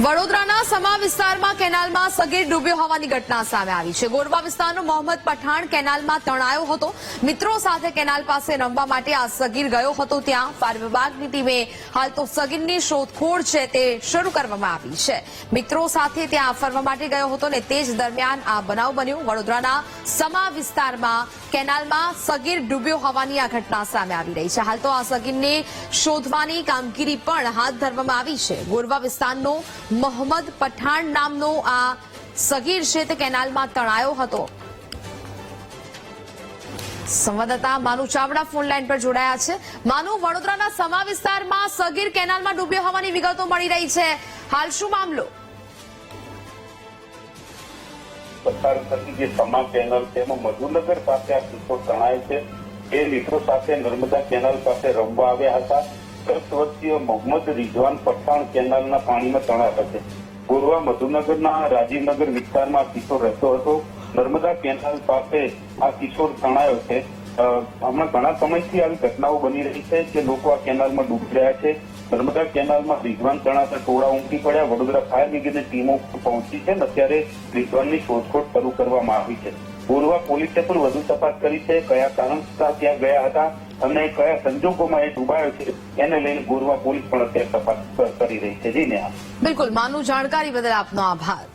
વડોદરાના સમા વિસ્તારમાં કેનાલમાં સગીર ડૂબ્યો હોવાની ઘટના સામે આવી છે. ગોરવા વિસ્તારનો મોહમ્મદ પઠાણ કેનાલમાં તણાયો હતો. મિત્રો સાથે કેનાલ પાસે રમવા માટે આ સગીર ગયો હતો. ત્યાં ફાયર વિભાગની ટીમે હાલ તો સગીરની શોધખોળ છે તે શરૂ કરવામાં આવી છે. મિત્રો સાથે ત્યાં ફરવા માટે ગયો હતો ને તે જ દરમિયાન આ બનાવ બન્યો. વડોદરાના સમા વિસ્તારમાં કેનાલમાં સગીર ડૂબ્યો હોવાની આ ઘટના સામે આવી રહી છે. હાલ તો આ સગીરને શોધવાની કામગીરી પણ હાથ ધરવામાં આવી છે. ગોરવા વિસ્તારનો મોહમ્મદ પઠાણ નામનો આ સગીર છે કેનાલમાં તણાયો હતો. સંવાદદાતા માનુ ચાવડા ફોન લાઈન પર જોડાયા છે. માનુ, વડોદરાના સમા વિસ્તારમાં સગીર કેનાલમાં ડૂબ્યો હોવાની વિગતો મળી રહી છે. હાલ શું મામલો? પસાર થતી જે સમા કેનાલ એમાં મધુનગર પાસે આ કિસ્સો તણાય છે. એ મિત્રો સાથે નર્મદા કેનાલ પાસે રમવા આવ્યા હતા. દસ વર્ષીય મોહમ્મદ રિઝવાન પઠાણ કેનાલના પાણીમાં તણાયા છે. પૂર્વ મધુનગરના રાજીવનગર વિસ્તારમાં કિશોર રહેતો હતો. નર્મદા કેનાલ પાસે આ કિશોર તણાયો છે. હમણાં ઘણા સમયથી આવી ઘટનાઓ બની રહી છે કે લોકો આ કેનાલમાં ડૂબી રહ્યા છે. નર્મદા કેનાલમાં રિઝવાન તણાતા ટોળા ઉમટી પડ્યા. વડોદરા ફાયર બ્રિગેડની ટીમો પહોંચી છે અને અત્યારે રિઝવાનની શોધખોળ શરૂ કરવામાં આવી છે. પૂર્વ પોલીસે પણ વધુ તપાસ કરી છે કયા કારણસર ત્યાં ગયા હતા અને કયા સંજોગોમાં એ ડૂબાયો છે એને લઈને ગોરવા પોલીસ પણ અત્યારે તપાસ કરી રહી છે. જી ને બિલકુલ, માનુ જાણકારી બદલ આપનો આભાર.